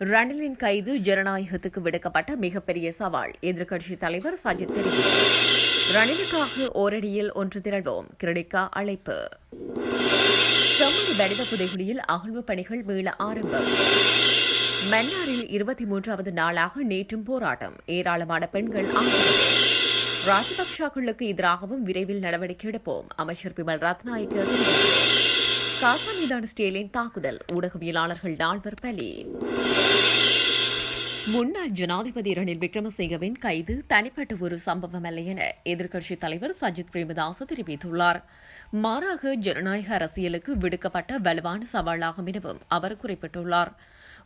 ரணிலின் கைது ஜனநாயகத்துக்கு விடுக்கப்பட்ட மிகப்பெரிய சவால் எதிர்க்கட்சித் தலைவர் சஜித் தெரிவித்தார் ரணிலுக்காக ஓரடியில் ஒன்று திரள்வோம். கிரெடிக்கா அழைப்பு. செம்மணி வடிவ புதைகுழியில் அகழ்வு பணிகள் மீள ஆரம்பம். மன்னாரில் இருபத்தி மூன்றாவது நாளாக நேற்றும் போராட்டம். ஏராளமான பெண்கள் ஆதரவு ராஜபக்சாக்களுக்கு எதிராகவும் விரைவில் நடவடிக்கை எடுப்போம். அமைச்சர் பிமல் ரத்நாயக்க தெரிவித்தார் காசா மீதான ஸ்டேலின் தாக்குதல். ஊடகவியலாளர்கள் நால்வர் பலி. முன்னாள் ஜனாதிபதி ரணில் விக்ரமசிங்கவின் கைது தனிப்பட்ட ஒரு சம்பவம் அல்ல என எதிர்க்கட்சித் தலைவர் சஜித் பிரேமதாச தெரிவித்துள்ளார். மாறாக ஜனநாயக அரசியலுக்கு விடுக்கப்பட்ட வலுவான சவாலாகும் எனவும் அவர் குறிப்பிட்டுள்ளார்.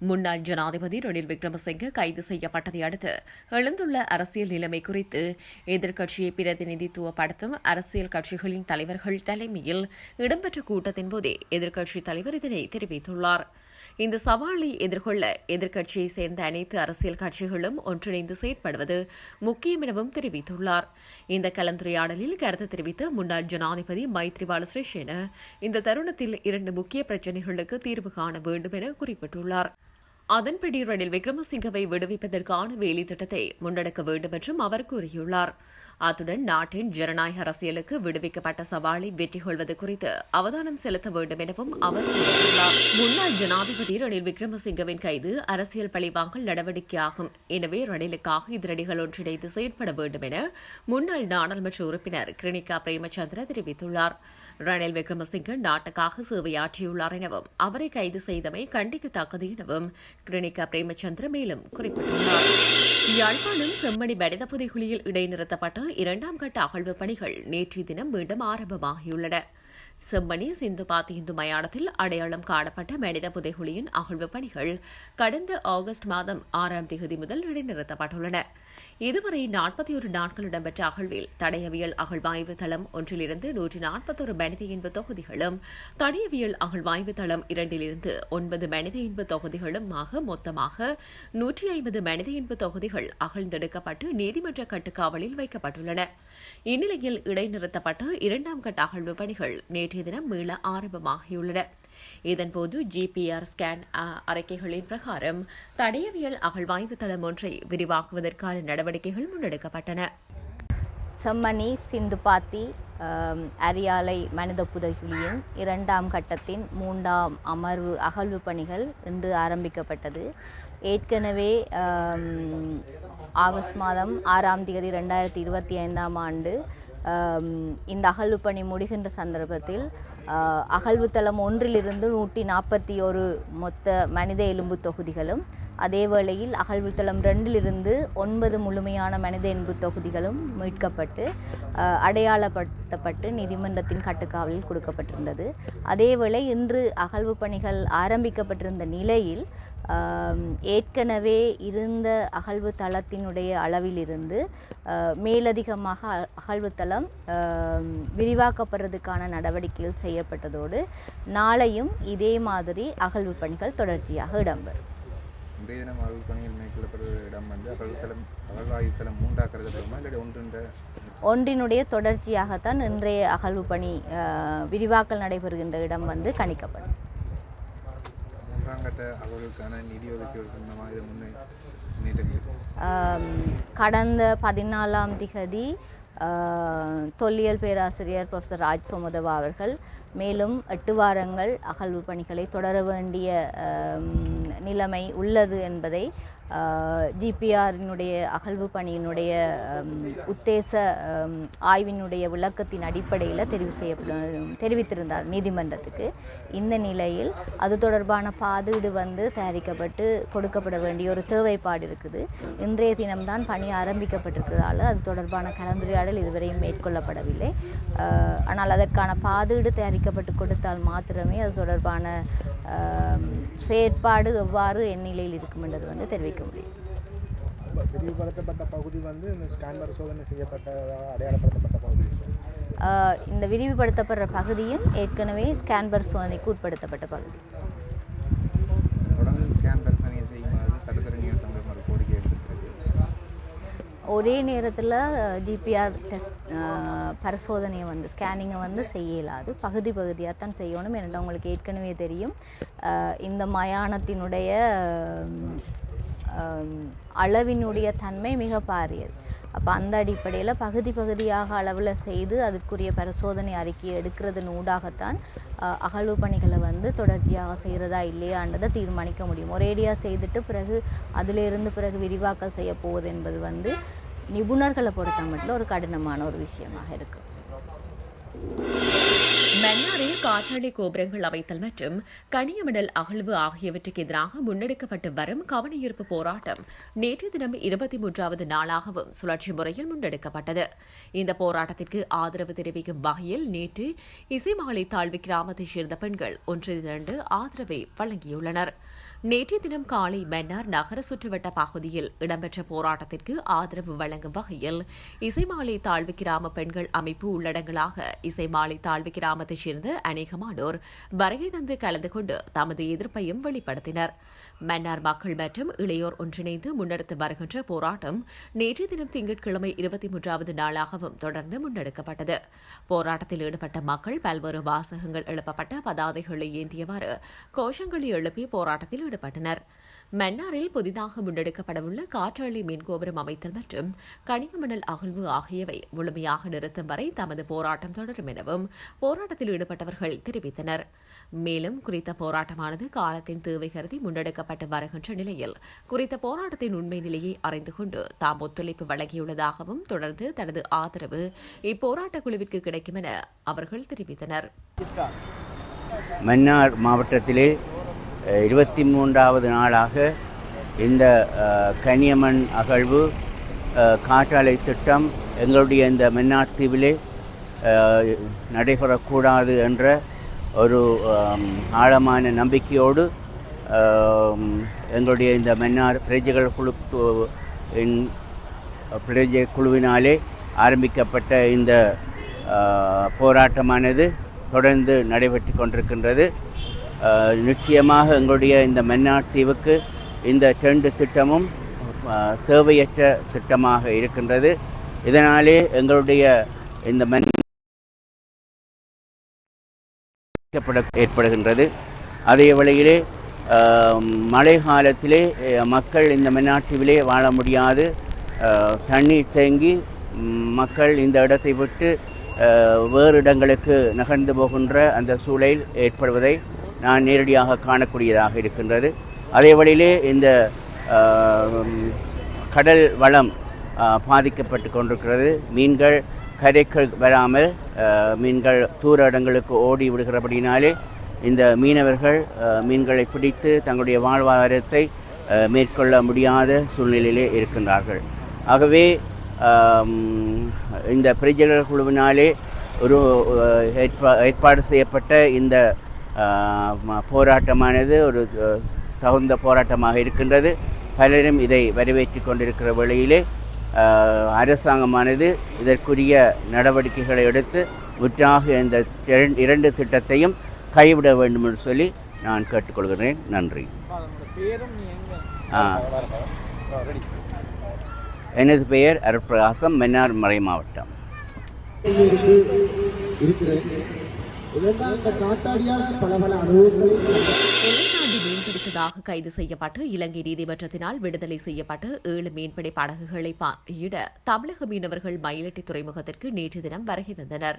முன்னாள் ஜனாதிபதி ரணில் விக்ரமசிங்க கைது செய்யப்பட்டதை அடுத்து எழுந்துள்ள அரசியல் நிலைமை குறித்து எதிர்க்கட்சியை பிரதிநிதித்துவப்படுத்தும் அரசியல் கட்சிகளின் தலைவர்கள் தலைமையில் இடம்பெற்ற கூட்டத்தின் போதே எதிர்க்கட்சித் தலைவர் இதனை தெரிவித்துள்ளார். இந்த சவாலை எதிர்கொள்ள எதிர்க்கட்சியை சேர்ந்த அனைத்து அரசியல் கட்சிகளும் ஒன்றிணைந்து செயற்படுவது முக்கியம் எனவும் தெரிவித்துள்ளார். இந்த கலந்துரையாடலில் கருத்து தெரிவித்த முன்னாள் ஜனாதிபதி மைத்ரிபால சிறிசேன இந்த தருணத்தில் இரண்டு முக்கிய பிரச்சினைகளுக்கு தீர்வு காண வேண்டும் என குறிப்பிட்டுள்ளார். அதன்படி ரணில் விக்ரமசிங்கவை விடுவிப்பதற்கான வேலை திட்டத்தை முன்னெடுக்க வேண்டும் என்றும் அவர் கூறியுள்ளார். அத்துடன் நாட்டின் ஜனநாயக அரசியலுக்கு விடுவிக்கப்பட்ட சவாலை வெற்றி கொள்வது குறித்து அவதானம் செலுத்த வேண்டும் எனவும் அவர் கூறியுள்ளார். முன்னாள் ஜனாதிபதி ரணில் விக்ரமசிங்கவின் கைது அரசியல் பழிவாங்கல் நடவடிக்கையாகும். எனவே ரணிலுக்காக எதிரணிகள் ஒன்றிணைந்து செயற்பட வேண்டும் என முன்னாள் நாடாளுமன்ற உறுப்பினர் கிரினிகா பிரேமச்சந்திர தெரிவித்துள்ளார். ரணில் விக்ரமசிங்க நாட்டுக்காக சேவையாற்றியுள்ளார் எனவும் அவரை கைது செய்தமை கண்டிக்கத்தக்கது எனவும் கிருணிகா பிரேமச்சந்திர மேலும் குறிப்பிட்டுள்ளார். யாழ்ப்பாணம் செம்மணி மனித புதைகுழியில் இடைநிறுத்தப்பட்ட இரண்டாம் கட்ட அகழ்வு பணிகள் நேற்றைய தினம் மீண்டும் ஆரம்பமாகியுள்ளன. செம்மணி சிந்துபாத் இந்து மயானத்தில் அடையாளம் காணப்பட்ட மனித புதைகுழியின் அகழ்வு பணிகள் கடந்த ஆகஸ்ட் மாதம் ஆறாம் தேதி முதல் இடைநிறுத்தப்பட்டுள்ளன இதுவரை நாற்பத்தி ஒரு நாட்கள் இடம்பெற்ற அகழ்வில் தடயவியல் அகழ்வாய்வு தளம் ஒன்றிலிருந்து நூற்றி நாற்பத்தொரு மனித இன்பு தொகுதிகளும் தடயவியல் அகழ்வாய்வு தளம் இரண்டிலிருந்து ஒன்பது மனித இன்பு தொகுதிகளுமாக மொத்தமாக நூற்றி ஐம்பது மனித இன்பு தொகுதிகள் அகழ்ந்தெடுக்கப்பட்டு நீதிமன்ற கட்டுக்காவலில் வைக்கப்பட்டுள்ளன. இந்நிலையில் இடைநிறுத்தப்பட்ட இரண்டாம் கட்ட அகழ்வு பணிகள் நேற்று நேற்றைய தினம் மீள ஆரம்பமாகியுள்ளன. இதன்போது ஜிபிஆர் ஸ்கேன் அறிக்கைகளின் பிரகாரம் தடயவியல் அகழ்வாய்வு தளம் ஒன்றை விரிவாக்குவதற்கான நடவடிக்கைகள் முன்னெடுக்கப்பட்டன. செம்மணி சிந்துபாத்தி அரியாலை மனித புதைகுழியின் இரண்டாம் கட்டத்தின் மூன்றாம் அமர்வு அகழ்வு பணிகள் இன்று ஆரம்பிக்கப்பட்டது. ஏற்கனவே ஆகஸ்ட் மாதம் ஆறாம் தேதி ரெண்டாயிரத்தி இருபத்தி ஐந்தாம் ஆண்டு இந்த அகழ்வு பணி முடிகின்ற சந்தர்ப்பத்தில் அகழ்வு தளம் ஒன்றிலிருந்து நூற்றி நாற்பத்தி ஒரு மொத்த மனித எலும்பு தொகுதிகளும் அதே வேளையில் அகழ்வு தளம் ரெண்டிலிருந்து ஒன்பது முழுமையான மனித எலும்பு தொகுதிகளும் மீட்கப்பட்டு அடையாளப்படுத்தப்பட்டு நீதிமன்றத்தின் கட்டுக்காவலில் கொடுக்கப்பட்டிருந்தது. அதேவேளை இன்று அகழ்வு பணிகள் ஆரம்பிக்கப்பட்டிருந்த நிலையில் ஏற்கனவே இருந்த அகழ்வு தளத்தினுடைய அளவிலிருந்து மேலதிகமாக அகழ்வு தளம் விரிவாக்கப்படுறதுக்கான நடவடிக்கைகள் செய்யப்பட்டதோடு நாளையும் இதே மாதிரி அகழ்வு பணிகள் தொடர்ச்சியாக இடம்பெறும். இன்றைய தினம் அகழ்வு பணியில் மேற்கொள்ளப்படுற இடம் வந்து அகழ்வுத்தலம் அகழ்வாயுத்தலம் மூன்றாக்கிறதுமா இல்லாட்டி ஒன்றுன்ற? ஒன்றினுடைய தொடர்ச்சியாகத்தான் இன்றைய அகழ்வு பணி விரிவாக்கல் நடைபெறுகின்ற இடம் வந்து கணிக்கப்படும். அரசாங்கத்தை அவர்களுக்கான நிதி ஒதுக்கீடு சம்பந்தமாக இது முன்னே கடந்த பதினாலாம் திகதி தொல்லியல் பேராசிரியர் ப்ரொஃபஸர் ராஜ் சோமதவா அவர்கள் மேலும் எட்டு வாரங்கள் அகழ்வு பணிகளை தொடர வேண்டிய நிலைமை உள்ளது என்பதை ஜிபிஆரினுடைய அகழ்வு பணியினுடைய உத்தேச ஆய்வினுடைய விளக்கத்தின் அடிப்படையில் தெரிவு செய்யப்படும் தெரிவித்திருந்தார் நீதிமன்றத்துக்கு. இந்த நிலையில் அது தொடர்பான பாதீடு வந்து தயாரிக்கப்பட்டு கொடுக்கப்பட வேண்டிய ஒரு தேவைப்பாடு இருக்குது. இன்றைய தினம்தான் பணி ஆரம்பிக்கப்பட்டிருக்கிறதால அது தொடர்பான கலந்துரையாடல் இதுவரையும் மேற்கொள்ளப்படவில்லை. ஆனால் அதற்கான பாதீடு தயாரிக்கப்பட்டு கொடுத்தால் மாத்திரமே அது தொடர்பான செயற்பாடு எவ்வாறு எந்நிலையில் இருக்கும் என்றது வந்து தெரிவிக்க முடியும் விரிவுபடுத்தப்பட்ட பகுதி வந்து இந்த ஸ்கேன் பரிசோதனை செய்யப்பட்டதாக அடையாளப்படுத்தப்பட்ட பகுதி. இந்த விரிவுபடுத்தப்படுற பகுதியும் ஏற்கனவே ஸ்கேன் பரிசோதனைக்கு உட்படுத்தப்பட்ட பகுதி. தொடர்ந்து ஸ்கேன் பரிசோதனை செய்யுமாறு சட்டத்தரணிகள் சங்கம் ஒரு கோரிக்கை விடுத்திருக்கு ஒரே நேரத்தில் ஜிபிஆர் டெஸ்ட் பரிசோதனையை வந்து ஸ்கேனிங்கை வந்து செய்ய இயலாது. பகுதி பகுதியாக தான் செய்யணும். ஏன்னா உங்களுக்கு ஏற்கனவே தெரியும். இந்த மயானத்தினுடைய அளவினுடைய தன்மை மிக பாரியது. அப்போ அந்த அடிப்படையில் பகுதி பகுதியாக அளவில் செய்து அதுக்குரிய பரிசோதனை அறிக்கையை எடுக்கிறதன் ஊடாகத்தான் அகழ்வு பணிகளை வந்து தொடர்ச்சியாக செய்கிறதா இல்லையான்றதை தீர்மானிக்க முடியும். ஒரேடியாக செய்துட்டு பிறகு அதிலிருந்து பிறகு விரிவாக்கம் செய்ய போவது என்பது வந்து நிபுணர்களை பொறுத்த மட்டும் ஒரு கடினமான ஒரு விஷயமாக இருக்குது மன்னாரில் காற்றாலை கோபுரங்கள் அமைத்தல் மற்றும் கனியமடல் அகழ்வு ஆகியவற்றுக்கு எதிராக முன்னெடுக்கப்பட்டு வரும் கவனஈர்ப்பு போராட்டம் நேற்று தினம் இருபத்தி மூன்றாவது நாளாகவும் சுழற்சி முறையில் முன்னெடுக்கப்பட்டது. இந்த போராட்டத்திற்கு ஆதரவு தெரிவிக்கும் வகையில் நேற்று இசைமாலை தாழ்வு கிராமத்தைச் சேர்ந்த பெண்கள் ஒன்று திரண்டு ஆதரவை வழங்கியுள்ளனர். நேற்றைய தினம் காலை மன்னார் நகர சுற்றுவட்ட பகுதியில் இடம்பெற்ற போராட்டத்திற்கு ஆதரவு வழங்கும் வகையில் இசைமாலை தாழ்வு கிராம பெண்கள் அமைப்பு உள்ளடங்களாக இசைமாலை தாழ்வு கிராமத்தைச் சேர்ந்த அநேகமானோர் வருகை தந்து கலந்து கொண்டு தமது எதிர்ப்பையும் வெளிப்படுத்தினர். மன்னார் மக்கள் மற்றும் இளையோர் ஒன்றிணைந்து முன்னெடுத்து வருகின்ற போராட்டம் நேற்றைய தினம் திங்கட்கிழமை இருபத்தி மூன்றாவது நாளாகவும் தொடர்ந்து முன்னெடுக்கப்பட்டது. போராட்டத்தில் ஈடுபட்ட மக்கள் பல்வேறு வாசகங்கள் எழுப்பப்பட்ட பதாதைகளை ஏந்தியவாறு கோஷங்களை எழுப்பி போராட்டத்தில் ஈடுபட்டனர் மன்னாரில் புதிதாக முன்னெடுக்கப்படவுள்ள காற்றாலை மின்கோபுரம் அமைத்தல் மற்றும் கனிமணல் அகழ்வு ஆகியவை முழுமையாக நிறுத்தும் வரை தமது போராட்டம் தொடரும் எனவும் போராட்டத்தில் ஈடுபட்டவர்கள் தெரிவித்தனர். மேலும் குறித்த போராட்டமானது காலத்தின் தேவை கருதி முன்னெடுக்கப்பட்டு வருகின்ற நிலையில் குறித்த போராட்டத்தின் உண்மை நிலையை அறிந்து கொண்டு தாம் ஒத்துழைப்பு வழங்கியுள்ளதாகவும் தொடர்ந்து தனது ஆதரவு இப்போராட்ட குழுவிற்கு கிடைக்கும் என அவர்கள் தெரிவித்தனர். மன்னார் மாவட்டத்திலே இருபத்தி மூன்றாவது நாளாக இந்த கனியம்மன் அகழ்வு காற்றாலை திட்டம் எங்களுடைய இந்த மென்னார் தீவிலே நடைபெறக்கூடாது என்ற ஒரு ஆழமான நம்பிக்கையோடு எங்களுடைய இந்த மென்னார் பிரஜைகள் குழு இன் பிரஜை குழுவினாலே ஆரம்பிக்கப்பட்ட இந்த போராட்டமானது தொடர்ந்து நடைபெற்று கொண்டிருக்கின்றது. நிச்சயமாக எங்களுடைய இந்த மன்னார் தீவுக்கு இந்த டெண்டு திட்டமும் தேவையற்ற திட்டமாக இருக்கின்றது. இதனாலே எங்களுடைய இந்த மண் ஏற்படுகின்றது. அதே வேளையிலே மழை காலத்திலே மக்கள் இந்த மன்னாட்சிவிலே வாழ முடியாது. தண்ணீர் தேங்கி மக்கள் இந்த இடத்தை விட்டு வேறு இடங்களுக்கு நகர்ந்து போகின்ற அந்த சூழல் ஏற்படுவதை நான் நேரடியாக காணக்கூடியதாக இருக்கின்றது. அதே வழியிலே இந்த கடல் வளம் பாதிக்கப்பட்டு கொண்டிருக்கிறது. மீன்கள் கரைக்கு வராமல் மீன்கள் தூர இடங்களுக்கு ஓடி விடுகிறபடினாலே இந்த மீனவர்கள் மீன்களை பிடித்து தங்களுடைய வாழ்வாதாரத்தை மேற்கொள்ள முடியாத சூழ்நிலையிலே இருக்கின்றார்கள். ஆகவே இந்த பிரஜைகள் குழுவினாலே ஒரு ஏற்பா ஏற்பாடு செய்யப்பட்ட இந்த போராட்டமானது ஒரு தகுந்த போராட்டமாக இருக்கின்றது. பலரும் இதை வரவேற்றி கொண்டிருக்கிற வழியிலே அரசாங்கமானது இதற்குரிய நடவடிக்கைகளை எடுத்து முற்றாக இந்த இரண்- இரண்டு திட்டத்தையும் கைவிட வேண்டும் என்று சொல்லி நான் கேட்டுக்கொள்கிறேன். நன்றி. எனது பெயர் அருட்பிரகாசம் மன்னார் மறை மாவட்டம். இருக்கிறேன் காத்தாடியால் பல பல அனுபவங்களை மீன்பிடித்ததாக கைது செய்யப்பட்டு இலங்கை நீதிமன்றத்தினால் விடுதலை செய்யப்பட்டு ஏழு மீன்பிடி படகுகளை பார்வையிட தமிழக மீனவர்கள் மயிலட்டி துறைமுகத்திற்கு நேற்று தினம் வருகை தந்தனர்.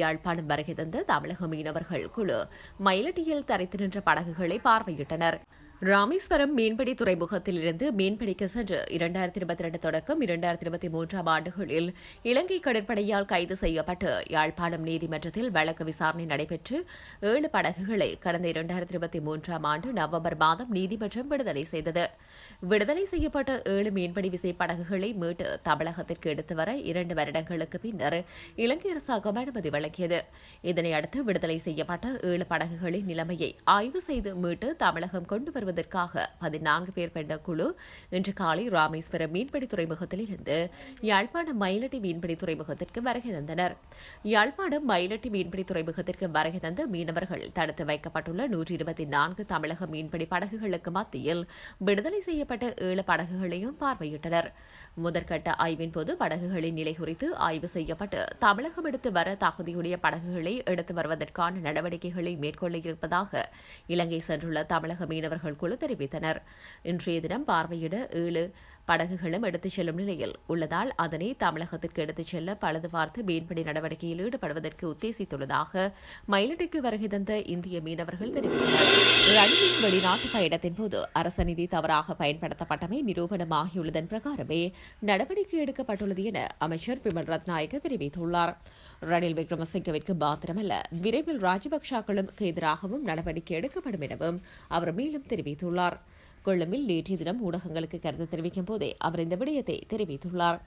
யாழ்ப்பாணம் வருகை தந்த தமிழக மீனவர்கள் குழு மயிலட்டியில் தரைத்து நின்ற படகுகளை பார்வையிட்டனர். ராமேஸ்வரம் மீன்பிடி துறைமுகத்திலிருந்து மீன்பிடிக்க சென்று இரண்டாயிரத்தி இருபத்தி ரெண்டு தொடக்கம் இரண்டாயிரத்தி இருபத்தி மூன்றாம் ஆண்டுகளில் இலங்கை கடற்படையால் கைது செய்யப்பட்டு யாழ்ப்பாணம் நீதிமன்றத்தில் வழக்கு விசாரணை நடைபெற்று ஏழு படகுகளை கடந்த இரண்டாயிரத்தி இருபத்தி மூன்றாம் ஆண்டு நவம்பர் மாதம் நீதிமன்றம் விடுதலை செய்தது. விடுதலை செய்யப்பட்ட ஏழு மீன்பிடி விசை படகுகளை மீட்டு தமிழகத்திற்கு எடுத்து வர இரண்டு வருடங்களுக்கு பின்னர் இலங்கை அரசாங்கம் அனுமதி வழங்கியது. இதனை அடுத்து விடுதலை செய்யப்பட்ட ஏழு படகுகளின் நிலைமையை ஆய்வு செய்து மீட்டு தமிழகம் கொண்டு வருவது செய்வதற்காக பதினான்கு பேர் கொண்ட குழு இன்று காலை ராமேஸ்வரம் மீன்பிடி துறைமுகத்திலிருந்து யாழ்ப்பாணம் மயிலட்டி மீன்பிடி துறைமுகத்திற்கு வருகை தந்தனர். யாழ்ப்பாணம் மயிலட்டி மீன்பிடி துறைமுகத்திற்கு வருகை தந்த மீனவர்கள் தடுத்து வைக்கப்பட்டுள்ள நூற்றி இருபத்தி நான்கு தமிழக மீன்பிடி படகுகளுக்கு மத்தியில் விடுதலை செய்யப்பட்ட ஏழு படகுகளையும் பார்வையிட்டனர். முதற்கட்ட ஆய்வின் போது படகுகளின் நிலை குறித்து ஆய்வு செய்யப்பட்டு தமிழகம் எடுத்து வர தகுதியுடைய படகுகளை எடுத்து வருவதற்கான நடவடிக்கைகளை மேற்கொள்ள இருப்பதாக இலங்கை சென்றுள்ள தமிழக மீனவர்கள் குழு தெரிவித்தனர். இன்றைய தினம் பார்வையிட ஏழு படகுகளும் எடுத்துச் செல்லும் நிலையில் உள்ளதால் அதனை தமிழகத்திற்கு எடுத்துச் செல்ல பழுது பார்த்து மீன்பிடி நடவடிக்கையில் ஈடுபடுவதற்கு உத்தேசித்துள்ளதாக மயிலடிக்கு வருகை தந்த இந்திய மீனவர்கள் தெரிவித்தனர். ரணிலின் வெளிநாட்டு பயணத்தின் போது அரச நிதி தவறாக பயன்படுத்தப்பட்டமை நிரூபணமாகியுள்ளதன் பிரகாரமே நடவடிக்கை எடுக்கப்பட்டுள்ளது என அமைச்சர் பிமல் ரத்நாயக்க தெரிவித்துள்ளார். ரணில் விக்ரமசிங்கவிற்கு மாத்திரமல்ல விரைவில் ராஜபக்சாக்களுக்கு எதிராகவும் நடவடிக்கை எடுக்கப்படும் எனவும் அவர் மேலும் தெரிவித்துள்ளார். கொழும்பில் நேற்றைய தினம் ஊடகங்களுக்கு கருத்து தெரிவிக்கும் போதே அவர் இந்த விடயத்தை தெரிவித்துள்ளார்.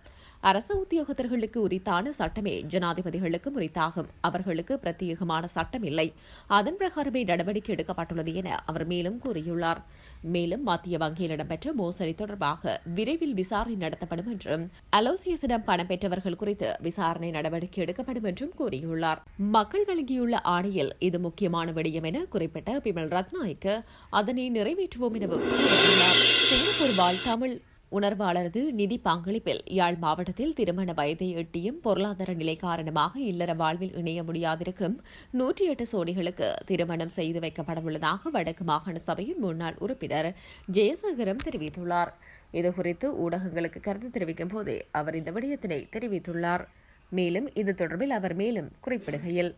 அரசு உத்தியோகத்தர்களுக்கு உரித்தான சட்டமே ஜனாதிபதிகளுக்கும் உரித்தாகும். அவர்களுக்கு பிரத்யேகமான சட்டம் இல்லை. அதன் பிரகாரமே நடவடிக்கை எடுக்கப்பட்டுள்ளது என அவர் மேலும் கூறியுள்ளார். மேலும் மத்திய வங்கியில் இடம்பெற்ற மோசடி தொடர்பாக விரைவில் விசாரணை நடத்தப்படும் என்றும் அலோசியஸிடம் பணம் பெற்றவர்கள் குறித்து விசாரணை நடவடிக்கை எடுக்கப்படும் என்றும் கூறியுள்ளார். மக்கள் வழங்கியுள்ள ஆணையில் இது முக்கியமான விடயம் என குறிப்பிட்ட பிமல் ரத்நாயக்கு அதனை நிறைவேற்றுவோம் எனவும் கூறியுள்ளார். சிங்கப்பூர் வாழ் தமிழ் உணர்வாளரது நிதி பங்களிப்பில் யாழ் மாவட்டத்தில் திருமண வயதை எட்டியும் பொருளாதார நிலை காரணமாக இல்லற வாழ்வில் இணைய முடியாதிருக்கும் நூற்றி எட்டு சோடிகளுக்கு திருமணம் செய்து வைக்கப்படவுள்ளதாக வடக்கு மாகாண சபையின் முன்னாள் உறுப்பினர் ஜெயசேகரம் தெரிவித்துள்ளார். இதுகுறித்து ஊடகங்களுக்கு கருத்து தெரிவிக்கும் போதே அவர் இந்த விடயத்தினை தெரிவித்துள்ளார். மேலும் இது தொடர்பில் அவர் மேலும் குறிப்பிடுகையில்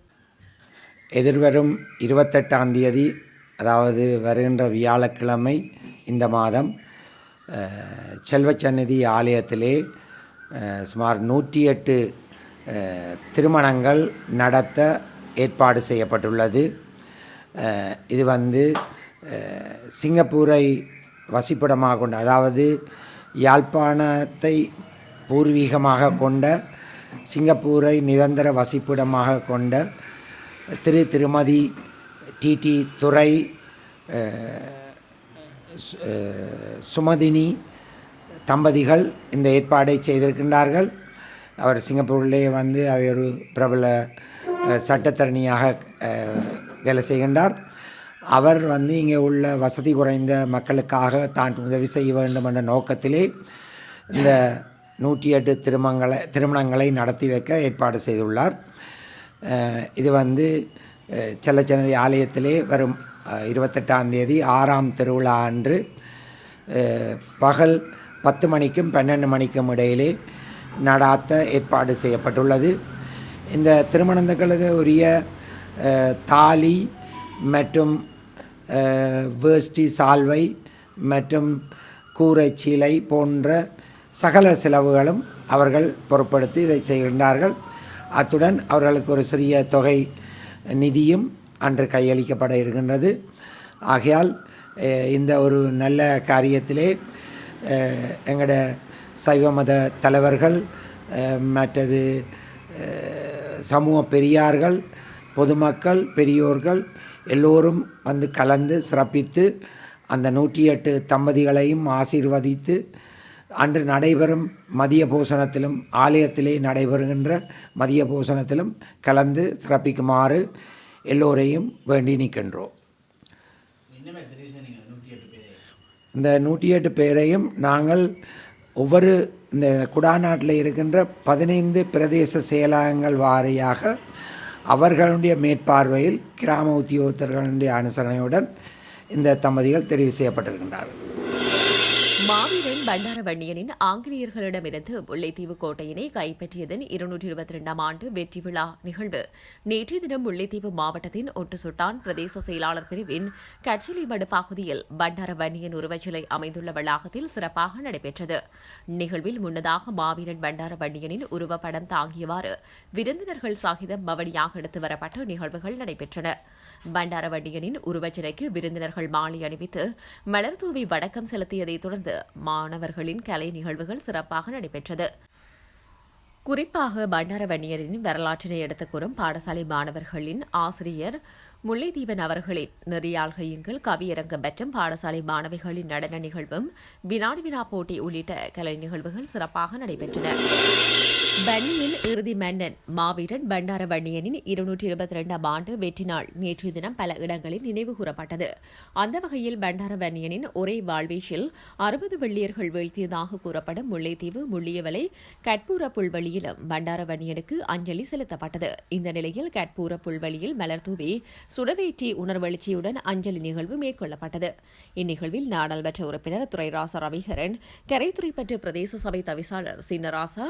எதிர்வரும் இருபத்தெட்டாம் தேதி அதாவது வருகின்ற வியாழக்கிழமை இந்த மாதம் செல்வச்சந்நிதி ஆலயத்திலே சுமார் நூற்றி எட்டு திருமணங்கள் நடத்த ஏற்பாடு செய்யப்பட்டுள்ளது. இது வந்து சிங்கப்பூரை வசிப்பிடமாக கொண்ட அதாவது யாழ்ப்பாணத்தை பூர்வீகமாக கொண்ட சிங்கப்பூரை நிரந்தர வசிப்பிடமாக கொண்ட திரு திருமதி டிடி துறை சுமதினி தம்பதிகள் இந்த ஏற்பாடை செய்திருக்கின்றார்கள். அவர் சிங்கப்பூரிலே வந்து அவர் ஒரு பிரபல சட்டத்தரணியாக வேலை செய்கின்றார். அவர் வந்து இங்கே உள்ள வசதி குறைந்த மக்களுக்காக தான் உதவி செய்ய வேண்டும் என்ற நோக்கத்திலே இந்த நூற்றி எட்டு திருமங்களை திருமணங்களை நடத்தி வைக்க ஏற்பாடு செய்துள்ளார். இது வந்து செல்லச்சனதி ஆலயத்திலே வரும் இருபத்தெட்டாம் தேதி ஆறாம் திருவிழா அன்று பகல் பத்து மணிக்கும் பன்னெண்டு மணிக்கும் இடையிலே நடாத்த ஏற்பாடு செய்யப்பட்டுள்ளது. இந்த திருமணங்களுக்கு உரிய தாலி மற்றும் வேஷ்டி சால்வை மற்றும் கூரைச்சீலை போன்ற சகல செலவுகளும் அவர்கள் பொருட்படுத்தி இதை செய்கின்றார்கள். அத்துடன் அவர்களுக்கு ஒரு சிறிய தொகை நிதியும் அன்று கையளிக்கப்பட இருக்கின்றது. ஆகையால் இந்த ஒரு நல்ல காரியத்திலே எங்களோட சைவ மத தலைவர்கள் மற்றது சமூக பெரியார்கள் பொதுமக்கள் பெரியோர்கள் எல்லோரும் வந்து கலந்து சிறப்பித்து அந்த நூற்றி எட்டு தம்பதிகளையும் ஆசீர்வதித்து அன்று நடைபெறும் மதிய போஷணத்திலும் ஆலயத்திலே நடைபெறுகின்ற மதிய போஷணத்திலும் கலந்து சிறப்பிக்குமாறு எல்லோரையும் வேண்டி நிற்கின்றோம். இந்த நூற்றி எட்டு பேரையும் நாங்கள் ஒவ்வொரு இந்த குடாநாட்டில் இருக்கின்ற பதினைந்து பிரதேச செயலகங்கள் வாரியாக அவர்களுடைய மேற்பார்வையில் கிராம உத்தியோகத்தர்களுடைய அனுசரணையுடன் இந்த தம்பதிகள் தெரிவு செய்யப்பட்டிருக்கின்றார்கள். மாவீரன் பண்டாரவன்னியனின் ஆங்கிலேயர்களிடமிருந்து முல்லைத்தீவு கோட்டையினை கைப்பற்றியதன் இருநூற்றி இருபத்தி இரண்டாம் ஆண்டு வெற்றி விழா நிகழ்வு. நேற்றைய தினம் முல்லைத்தீவு மாவட்டத்தின் ஒட்டுசுட்டான் பிரதேச செயலாளர் பிரிவின் கச்சிலிமடு பகுதியில் பண்டாரவன்னியன் உருவச்சிலை அமைந்துள்ள வளாகத்தில் சிறப்பாக நடைபெற்றது. நிகழ்வில் முன்னதாக மாவீரன் பண்டாரவன்னியனின் உருவப்படம் தாங்கியவாறு விருந்தினர்கள் சாகிதம் மவடியாக எடுத்து வரப்பட்ட நிகழ்வுகள் நடைபெற்றன. பண்டாரவண்டியனின் உருவச்சிலைக்கு விருந்தினர்கள் மாலை அணிவித்து மலர் தூவி வணக்கம் செலுத்தியதைத் தொடர்ந்து மாணவர்களின் கலை நிகழ்வுகள் சிறப்பாக நடைபெற்றது. குறிப்பாக பண்டாரவன்னியரின் வரலாற்றினை எடுத்துக் கூறும் பாடசாலை மாணவர்களின் ஆசிரியர் முல்லைத்தீவன் அவர்களின் நெறியாள்கையுங்கள் கவியரங்கம் மற்றும் பாடசாலை மாணவிகளின் நடன நிகழ்வும் வினாடி வினா போட்டி உள்ளிட்ட கலை நிகழ்வுகள் சிறப்பாக நடைபெற்றன. பன்னியில் இறுதி மன்னன் மாவீரன் பண்டார வன்னியனின் இருநூற்றி இருபத்தி இரண்டாம் ஆண்டு வெற்றி நாள் நேற்றைய தினம் பல இடங்களில் நினைவு கூறப்பட்டது. அந்த வகையில் பண்டார வன்னியனின் ஒரே வாழ்வீச்சில் அறுபது வெள்ளியர்கள் வீழ்த்தியதாக கூறப்படும் முல்லைத்தீவு முள்ளியவலை கட்பூர புல்வெளியிலும் பண்டார வன்னியனுக்கு அஞ்சலி செலுத்தப்பட்டது. இந்த நிலையில் கட்பூர புல்வெளியில் மலர் தூவி சுடரேற்றி உணர்வெழுச்சியுடன் அஞ்சலி நிகழ்வு மேற்கொள்ளப்பட்டது. இந்நிகழ்வில் நாடாளுமன்ற உறுப்பினர் துரைராசா ரவிகரன் கரைத்துறைப்பற்று பிரதேச சபை தவிசாளர் சின்னராசா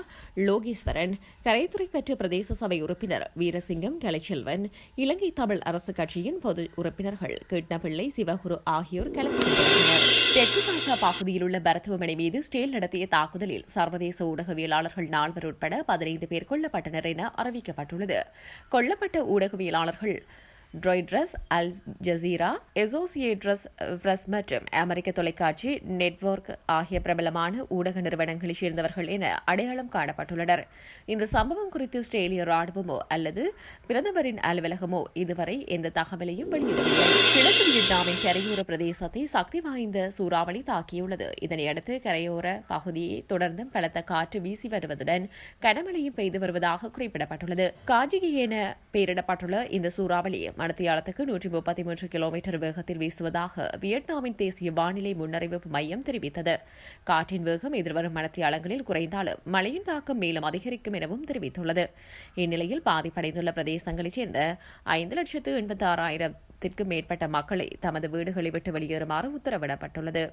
லோகேஸ்வரன் கரைத்துறைப்பற்று பிரதேச சபை உறுப்பினர் வீரசிங்கம் கலைச்செல்வன் இலங்கை தமிழ் அரசு கட்சியின் பொது உறுப்பினர்கள் கிருட்ணபிள்ளை சிவகுரு ஆகியோர் கலந்து கொண்டனர். தெற்கு காசா பகுதியில் உள்ள மருத்துவமனை மீது ஸ்டேல் நடத்திய தாக்குதலில் சர்வதேச ஊடகவியலாளர்கள் நால்வர் உட்பட பதினைந்து பேர் கொல்லப்பட்டனர் என அறிவிக்கப்பட்டுள்ளது. கொல்லப்பட்ட ஊடகவியலாளர்கள் ட்ராய்ட்ரஸ் அல் ஜசீரா எசோசியேட்ரஸ் பிரஸ் மற்றும் அமெரிக்க தொலைக்காட்சி நெட்வொர்க் ஆகிய பிரபலமான ஊடக நிறுவனங்களைச் சேர்ந்தவர்கள் என அடையாளம் காணப்பட்டுள்ளனர். இந்த சம்பவம் குறித்து ஆஸ்திரேலிய ராணுவமோ அல்லது பிரதமரின் அலுவலகமோ இதுவரை எந்த தகவலையும் வெளியிடவில்லை. கிழக்கு வியட்நாமின் கரையோர பிரதேசத்தை சக்தி வாய்ந்த சூறாவளி தாக்கியுள்ளது. இதனையடுத்து கரையோர பகுதியை தொடர்ந்து பலத்த காற்று வீசி வருவதுடன் கனமழையும் பெய்து வருவதாக குறிப்பிடப்பட்டுள்ளது. காஜிகி என பெயரிடப்பட்டுள்ள இந்த சூறாவளி மணத்தியாலத்துக்கு நூற்றி முப்பத்தி மூன்று கிலோமீட்டர் வேகத்தில் வீசுவதாக வியட்நாமின் தேசிய வானிலை முன்னறிவிப்பு மையம் தெரிவித்தது. காற்றின் வேகம் எதிர்வரும் மணத்தியாலங்களில் குறைந்தாலும் மழையின் தாக்கம் மேலும் அதிகரிக்கும் எனவும் தெரிவித்துள்ளது. இந்நிலையில் பாதிப்படைந்துள்ள பிரதேசங்களைச் சேர்ந்த ஐந்து லட்சத்து எண்பத்தி ஆறாயிரத்திற்கும் மேற்பட்ட மக்களை தமது வீடுகளை விட்டு வெளியேறுமாறு உத்தரவிடப்பட்டுள்ளது.